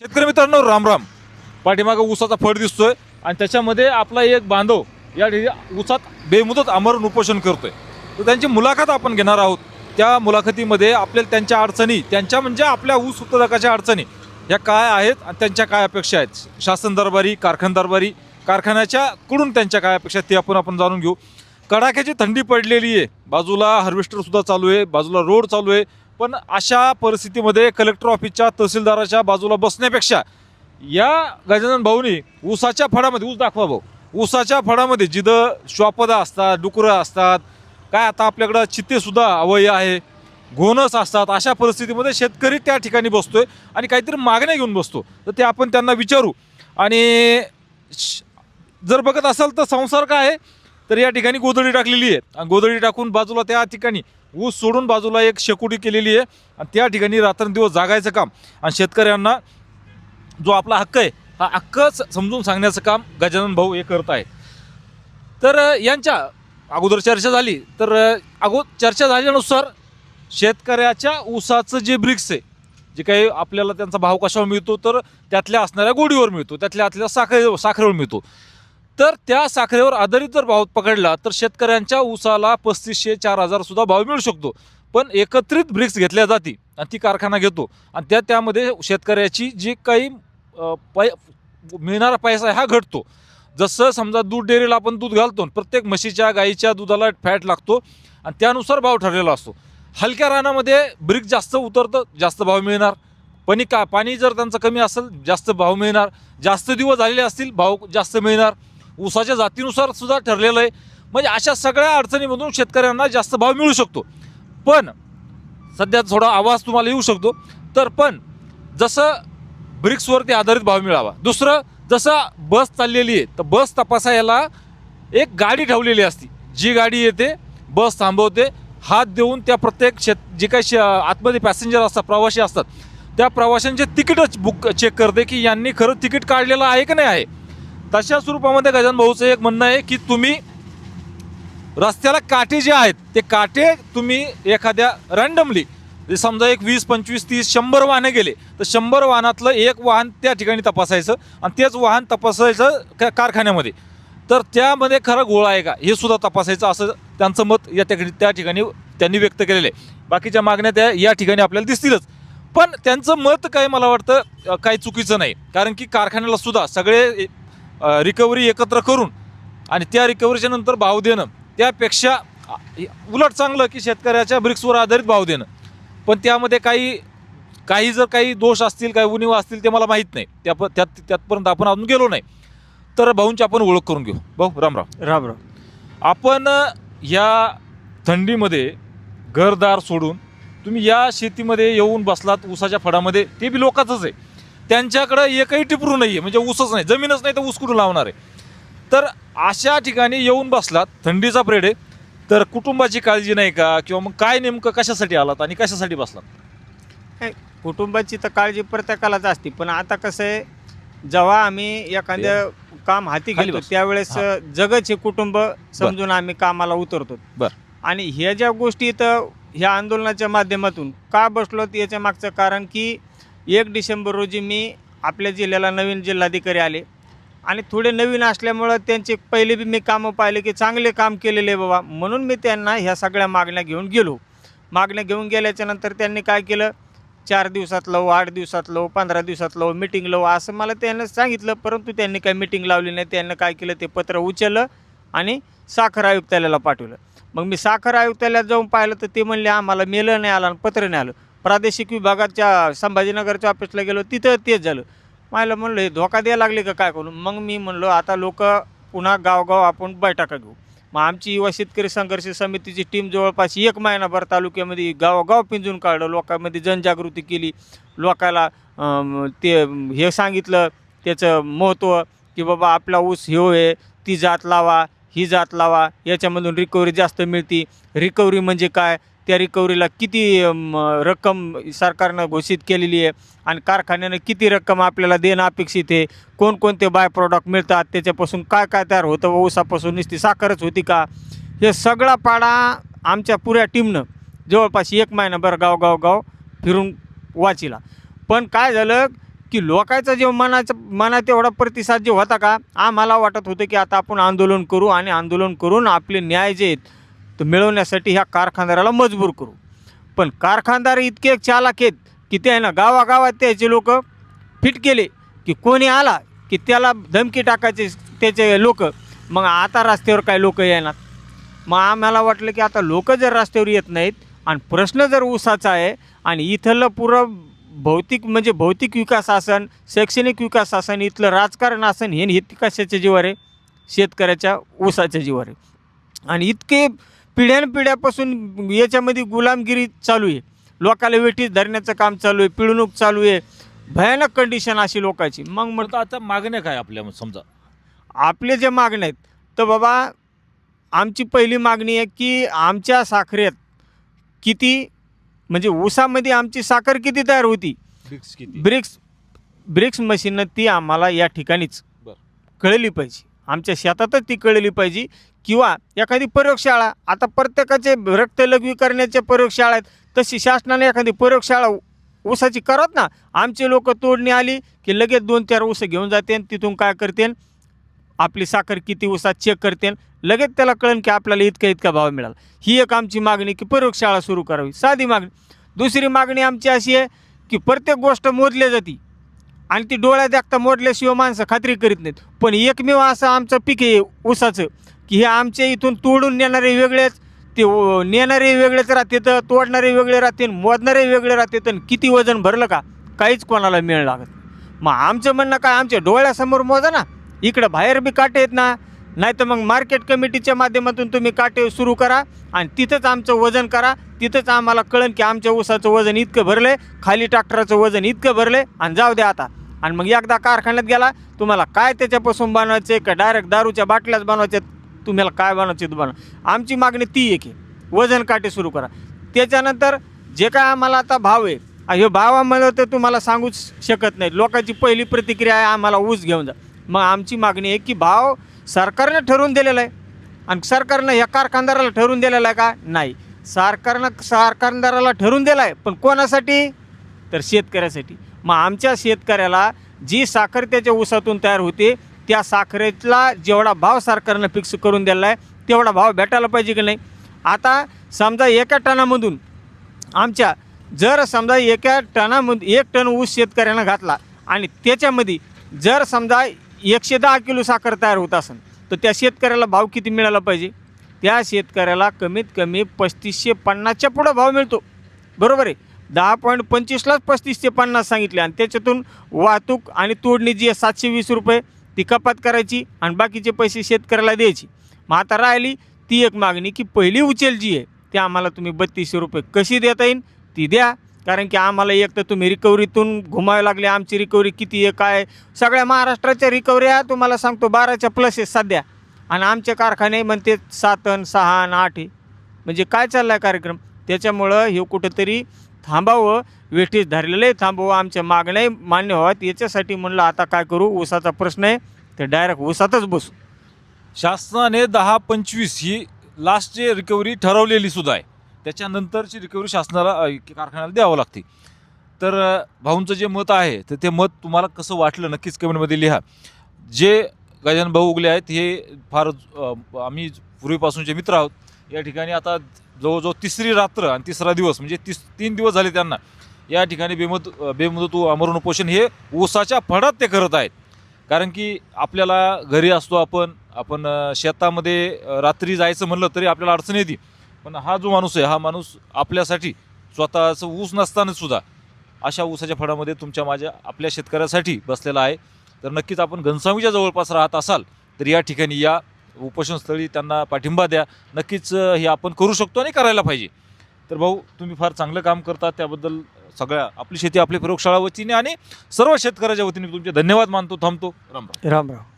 शेतकरी मित्रांनो राम राम. पाठीमागं ऊसाचा फळ दिसतोय आणि त्याच्यामध्ये आपला एक बांधव या ठिकाणी ऊसात बेमुदत आमरण उपोषण करतोय. तर त्यांची मुलाखत आपण घेणार आहोत. त्या मुलाखतीमध्ये आपल्याला त्यांच्या अडचणी त्यांच्या म्हणजे आपल्या ऊस उत्पादकाच्या अडचणी ह्या काय आहेत आणि त्यांच्या काय अपेक्षा आहेत? शासन दरबारी कारखान दरबारी कारखान्याच्या कडून त्यांच्या काय अपेक्षा आहेत ते आपण आपण जाणून घेऊ. कडाक्याची थंडी पडलेली आहे. बाजूला हार्वेस्टरसुद्धा चालू आहे. बाजूला रोड चालू आहे. पण अशा परिस्थितीमध्ये कलेक्टर ऑफिसच्या तहसीलदाराच्या बाजूला बसण्यापेक्षा या गजानन भाऊनी ऊसाच्या फडामध्ये ऊस दाखवा भाऊ. ऊसाच्या फडामध्ये जिथं श्वापदा असतात डुकरं असतात काय आता आपल्याकडं चित्तेसुद्धा अवय्य आहे घोणस असतात अशा परिस्थितीमध्ये शेतकरी त्या ठिकाणी बसतोय आणि काहीतरी मागण्या घेऊन बसतो. तर ते आपण त्यांना विचारू. आणि श- जर बघत असाल तर संसार काय आहे? तर या ठिकाणी गोधडी टाकलेली आहे. आणि गोधडी टाकून बाजूला त्या ठिकाणी ऊस सोडून बाजूला एक शेकोटी केलेली आहे. आणि त्या ठिकाणी रात्रंदिवस जागायचं काम. आणि शेतकऱ्यांना जो आपला हक्क आहे हा हक्क समजून सांगण्याचं काम गजानन भाऊ हे करत आहे तर यांच्या अगोदर चर्चा झाली. तर अगो चर्चा झाल्यानुसार शेतकऱ्याच्या ऊसाचं जे ब्रिक्स आहे जे काही आपल्याला त्यांचा भाव कशावर मिळतो तर त्यातल्या असणाऱ्या गोडीवर मिळतो त्यातल्या आतल्या साखरे साखरेवर मिळतो. तर त्या साखरेवर आधारित जर भाव पकडला तर शेतकऱ्यांच्या ऊसाला पस्तीसशे चार हजार सुद्धा भाव मिळू शकतो. पण एकत्रित ब्रिक्स घेतल्या जाते आणि ती कारखाना घेतो. आणि त्या त्यामध्ये शेतकऱ्याची जी काही पै मिळणारा पैसा हा घटतो. जसं समजा दूध डेअरीला आपण दूध घालतो प्रत्येक म्हशीच्या गाईच्या दुधाला फॅट लागतो आणि त्यानुसार भाव ठरलेला असतो. हलक्या रानामध्ये ब्रिक जास्त उतरतं जास्त भाव मिळणार. पण का पाणी जर त्यांचं कमी असेल जास्त भाव मिळणार. जास्त दिवस झालेले असतील भाव जास्त मिळणार. ऊसाच्या जातीनुसार सुद्धा ठरलेलं आहे. म्हणजे अशा सगळ्या अडचणीमधून शेतकऱ्यांना जास्त भाव मिळू शकतो. पण सध्या थोडा आवाज तुम्हाला येऊ शकतो. तर पण जसं ब्रिक्सवरती आधारित भाव मिळावा. दुसरं जसं बस चाललेली आहे तर बस तपासायला एक गाडी ठेवलेली असती. जी गाडी येते बस थांबवते. हात देऊन त्या प्रत्येक शेत जे काही शे आतमध्ये पॅसेंजर असतात प्रवासी असतात त्या प्रवाशांचे तिकीटच बुक चेक करते की यांनी खरं तिकीट काढलेलं आहे का नाही आहे. तशा स्वरूपामध्ये गजानन भाऊचं एक म्हणणं आहे की तुम्ही रस्त्याला काटे जे आहेत ते काटे तुम्ही एखाद्या रँडमली समजा एक वीस पंचवीस तीस शंभर वाहने गेले तर शंभर वाहनातलं एक वाहन त्या ठिकाणी तपासायचं आणि तेच वाहन तपासायचं का कारखान्यामध्ये. तर त्यामध्ये खरं गोळा आहे का? हे सुद्धा तपासायचं असं त्यांचं मत या ठिकाणी त्या ठिकाणी त्यांनी व्यक्त केलेलं आहे. बाकीच्या मागण्या त्या या ठिकाणी आपल्याला दिसतीलच. पण त्यांचं मत काय मला वाटतं काही चुकीचं नाही. कारण की कारखान्याला सुद्धा सगळे रिकव्हरी एकत्र करून आणि त्या रिकव्हरीच्या नंतर भाव देणं त्यापेक्षा उलट चांगलं की शेतकऱ्याच्या ब्रिक्सवर आधारित भाव देणं. पण त्यामध्ये काही काही जर काही दोष असतील काही उणीव असतील ते मला माहीत नाही. त्या प- त्यात त्यातपर्यंत आपण अजून गेलो नाही. तर भाऊंची आपण ओळख करून घेऊ. भाऊ राम राम. राम राम. आपण या थंडीमध्ये घरदार सोडून तुम्ही या शेतीमध्ये येऊन बसलात ऊसाच्या फडामध्ये ते बी लोकांचंच आहे. त्यांच्याकडं एकही टिपरू नाही आहे म्हणजे ऊसच नाही. जमीनच नाही तर ऊस कुठून लावणार आहे? तर अशा ठिकाणी येऊन बसलात थंडीचा प्रेड आहे. तर कुटुंबाची काळजी नाही का? किंवा मग काय नेमकं कशासाठी आलात आणि कशासाठी बसलात? कुटुंबाची तर काळजी प्रत्येकालाच असते. पण आता कसं आहे जेव्हा आम्ही एखादं काम हाती खाली घेतो बस. त्यावेळेस. जगच हे कुटुंब समजून आम्ही कामाला उतरतो. बर. आणि ह्या ज्या गोष्टी इथं ह्या आंदोलनाच्या माध्यमातून का बसलो तर याच्या मागचं कारण की एक डिसेंबर रोजी मी आपल्या जिल्ह्याला नवीन जिल्हाधिकारी आले. आणि थोडे नवीन असल्यामुळं त्यांचे पहिले बी मी कामं पाहिले की चांगले काम केलेले बाबा. म्हणून मी त्यांना ह्या सगळ्या मागण्या घेऊन गेलो. मागण्या घेऊन गेल्याच्यानंतर त्यांनी काय केलं? चार दिवसात लावू आठ दिवसात लावू पंधरा दिवसात लावू मिटिंग लावू असं मला त्यांना सांगितलं. परंतु त्यांनी काही मिटिंग लावली नाही. त्यांनी काय केलं? ते पत्र उचललं आणि साखर आयुक्तालयाला पाठवलं. मग मी साखर आयुक्तालयात जाऊन पाहिलं तर ते म्हणले आम्हाला मेलं नाही आलं आणि पत्र नाही आलं. प्रादेशिक विभागाच्या संभाजीनगरच्या ऑफिसला गेलो तिथं तेच झालं. मला म्हणलं हे धोका द्यायला लागले का? काय करून मग मी म्हणलो आता लोक पुन्हा गावगाव आपण बैठका घेऊ. मग आमची युवा शेतकरी संघर्ष समितीची टीम जवळपास एक महिनाभर तालुक्यामध्ये गावगाव पिंजून काढलं लोकांमध्ये जनजागृती केली. लोकाला ते हे सांगितलं त्याचं महत्त्व की बाबा आपला ऊस हे हो आहे ती जात लावा ही जात लावा याच्यामधून रिकव्हरी जास्त मिळती. रिकव्हरी म्हणजे काय? त्या रिकव्हरीला किती रक्कम सरकारनं घोषित केलेली आहे आणि कारखान्यानं किती रक्कम आपल्याला देणं अपेक्षित आहे? कोणकोणते बाय प्रॉडक्ट मिळतात? त्याच्यापासून काय काय तयार होतं? व ऊसापासून नुसती साखरच होती का? हे सगळा पाडा आमच्या पुऱ्या टीमनं जवळपास एक महिनाभर गाव गाव गाव फिरून वाचिला. पण काय झालं की लोकांचा जे मनाचा मनात एवढा प्रतिसाद जे होता का आम्हाला वाटत होतं की आता आपण आंदोलन करू आणि आंदोलन करून आपले न्याय जे आहेत तर मिळवण्यासाठी ह्या कारखानदाराला मजबूर करू. पण कारखानदार इतके चालाक आहेत की ते आहे ना गावागावात त्याचे लोक फिट केले की कोणी आला की त्याला धमकी टाकायचे त्याचे लोक. मग आता रस्त्यावर काय लोक येणार? मग आम्हाला वाटलं की आता लोक जर रस्त्यावर येत नाहीत आणि प्रश्न जर ऊसाचा आहे आणि इथलं पुरं भौतिक म्हणजे भौतिक विकास असन शैक्षणिक विकास असन इथलं राजकारण असन हे कशाच्या जीवावर आहे? शेतकऱ्याच्या ऊसाच्या जीवर आहे. आणि इतके पिढ्यानपिढ्यापासून याच्यामध्ये गुलामगिरी चालू आहे. लोकाला वेठीस धरण्याचं काम चालू आहे पिळवणूक चालू आहे. भयानक कंडिशन अशी लोकांची. मग म्हणतो आता मागण्या काय आपल्या समजा? आपले जे मागणे आहेत तर बाबा आमची पहिली मागणी आहे की आमच्या साखरेत किती म्हणजे ऊसामध्ये आमची साखर किती तयार होती? फिक्स किती? ब्रिक्स ब्रिक्स मशीननं ती आम्हाला या ठिकाणीच. कळली पाहिजे. आमच्या शेतातच ती कळली पाहिजे किंवा एखादी प्रयोगशाळा आता प्रत्येकाचे रक्त लघवी करण्याच्या प्रयोगशाळा आहेत तशी शासनाने एखादी प्रयोगशाळा ऊसाची करत ना? आमचे लोक तोडणी आली की लगेच दोन चार ऊस घेऊन जाते तिथून काय करते आपली साखर किती ऊसात चेक करते लगेच त्याला कळेल की आपल्याला इतका इतका भाव मिळाला. ही एक आमची मागणी की प्रयोगशाळा सुरू करावी. साधी मागणी. दुसरी मागणी आमची अशी आहे की प्रत्येक गोष्ट मोजली जाते आणि ती डोळ्या देखता मोडल्याशिवाय माणसं खात्री करीत नाहीत. पण एकमेव असं आमचं पीक आहे ऊसाचं. की हे आमच्या इथून तोडून नेणारे वेगळेच ते नेणारे वेगळेच राहते तर तोडणारे वेगळे राहते मोजणारे वेगळे राहते तर किती वजन भरलं का? काहीच कोणाला मिळ लागत मग आमचं म्हणणं काय आमच्या डोळ्यासमोर मोजा ना. इकडं बाहेर बी काटे आहेत ना. नाही तर मग मार्केट कमिटीच्या माध्यमातून तुम्ही काटे सुरू करा आणि तिथंच आमचं वजन करा. तिथंच आम्हाला कळन की आमच्या ऊसाचं वजन इतकं भरलं आहे खाली ट्रॅक्टरचं वजन इतकं भरलं आहे आणि जाऊ द्या आता. आणि मग एकदा कारखान्यात गेला तुम्हाला काय त्याच्यापासून बनवायचं आहे का डायरेक्ट दारूच्या बाटल्याच बनवायच्या तुम्हाला काय बनवायचे ते बनवा. आमची मागणी ती एक आहे वजन काटे सुरू करा. त्याच्यानंतर जे काय आम्हाला आता भाव आहे हे भावामध्ये तर तुम्हाला सांगूच शकत नाही. लोकांची पहिली प्रतिक्रिया आहे आम्हाला ऊस घेऊन जा. मग आमची मागणी आहे की भाव सरकारनं ठरवून दिलेला आहे. आणि सरकारनं ह्या कारखानदाराला ठरवून दिलेला आहे का? नाही. सरकारनं कारखानदाराला ठरवून दिला आहे पण कोणासाठी? तर शेतकऱ्यासाठी. मग आमच्या शेतकऱ्याला जी साखर त्याच्या ऊसातून तयार होते त्या साखरेतला जेवढा भाव सरकारनं फिक्स करून दिला आहे तेवढा भाव भेटायला पाहिजे की नाही? आता समजा एका टनामधून आमच्या जर समजा एका टनामध्ये एक टन ऊस शेतकऱ्यानं घातला आणि त्याच्यामध्ये जर समजा एकशे दहा किलो साखर तयार होत असेल तर त्या शेतकऱ्याला भाव किती मिळाला पाहिजे? त्या शेतकऱ्याला कमीत कमी पस्तीसशे पन्नासच्या पुढं भाव मिळतो. बरोबर आहे? दहा पॉईंट पंचवीसलाच पस्तीसशे पन्नास सांगितले आणि त्याच्यातून वाहतूक आणि तोडणी जी आहे सातशे वीस रुपये ती कपात करायची आणि बाकीचे पैसे शेतकऱ्याला द्यायची. मग आता राहिली ती एक मागणी की पहिली उचल जी आहे ती आम्हाला तुम्ही बत्तीसशे रुपये कशी देता येईल ती द्या. कारण की आम्हाला एक तर तुम्ही रिकव्हरीतून घुमावे लागले आमची रिकव्हरी किती आहे काय आहे. सगळ्या महाराष्ट्राच्या रिकव्हऱ्या तुम्हाला सांगतो बाराच्या प्लस आहे सध्या. आणि आमचे कारखाने म्हणते सात अन सहा अन आठ आहे. म्हणजे काय चालला आहे कार्यक्रम? त्याच्यामुळं हे कुठंतरी थांबावं वेठीस धरलेलं आहे थांबावं आमच्या मागण्या मान्य व्हाव्यात याच्यासाठी म्हणलं आता काय करू? ऊसाचा प्रश्न आहे तर डायरेक्ट ऊसातच बसू. शासनाने दहा पंचवीस ही लास्टची रिकव्हरी ठरवलेली सुद्धा आहे. त्याच्यानंतरची रिकव्हरी शासनाला कारखान्याला द्यावं लागते. तर भाऊंचं जे मत आहे तर ते मत तुम्हाला कसं वाटलं नक्कीच कमेंटमध्ये लिहा. जे गजानन भाऊ उगले आहेत हे फार आम्ही पूर्वीपासूनचे मित्र आहोत या ठिकाणी आता जवळजवळ तिसरी रात्र आणि तिसरा दिवस म्हणजे तीस तीन दिवस झाले त्यांना. या ठिकाणी बेमुद बेमुदत अमरण उपोषण हे ऊसाच्या फडात ते करत आहेत. कारण की आपल्याला घरी असतो आपण आपण शेतामध्ये रात्री जायचं म्हणलं तरी आपल्याला अडचण येते. पण हा जो माणूस आहे हा माणूस आपल्यासाठी स्वतःचं ऊस नसताना सुद्धा अशा ऊसाच्या फळामध्ये तुमच्या माझ्या आपल्या शेतकऱ्यासाठी बसलेला आहे. तर नक्कीच आपण घनसावीच्या जवळपास राहत असाल तर या ठिकाणी या उपोषणस्थळी त्यांना पाठिंबा द्या. नक्कीच हे आपण करू शकतो आणि करायला पाहिजे. तर भाऊ तुम्ही फार चांगलं काम करता. त्याबद्दल सगळ्या आपली शेती आपली प्रयोगशाळा वतीने आणि सर्व शेतकऱ्याच्या वतीने तुमचे धन्यवाद मानतो थांबतो. राम राम. राम राम.